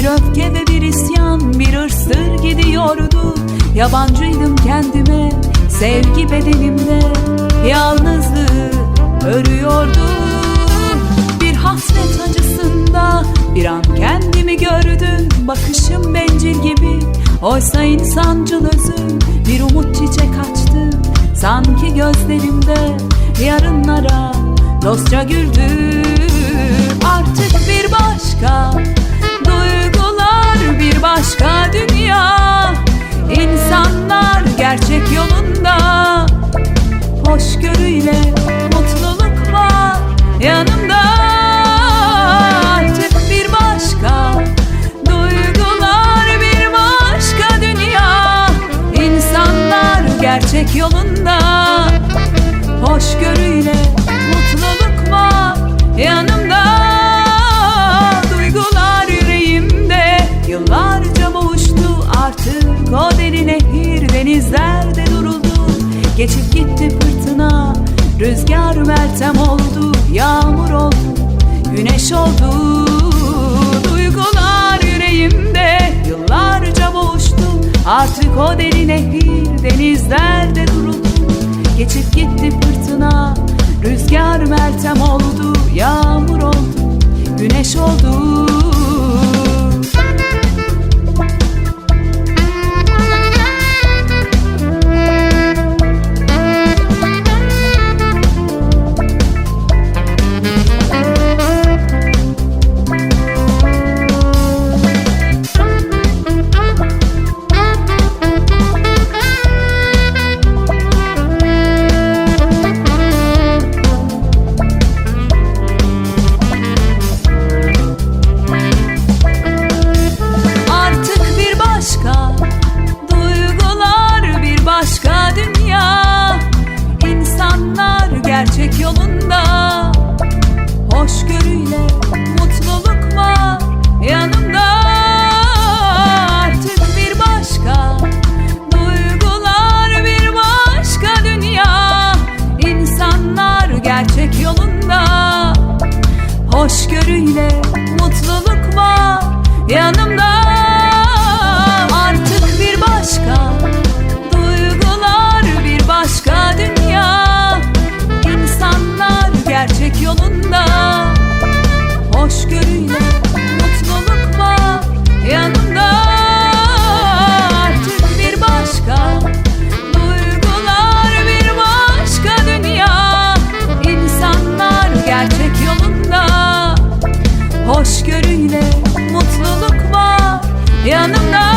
Bir öfke ve bir isyan bir ırstır gidiyordu. Yabancıydım kendime sevgi bedenimde Yalnızlığı örüyordu. Bir hasret acısında bir an kendimi gördüm. Bakışım bencil gibi oysa insancıl özüm. Bir umut çiçek açtı sanki gözlerimde Yarınlara dostça güldü. Artık bir başka gerçek yolunda. Hoşgörüyle mutluluk var yanımda. Duygular yüreğimde yıllarca boğuştu. Artık o deli nehir denizlerde duruldu. Geçip gitti fırtına Rüzgar meltem oldu. Yağmur oldu Güneş oldu. Duygular yüreğimde Yıllarca boğuştu. Artık o deli nehir denizlerde duruldu Geçip gitti fırtına Rüzgar meltem oldu Hoşgörüyle yanımda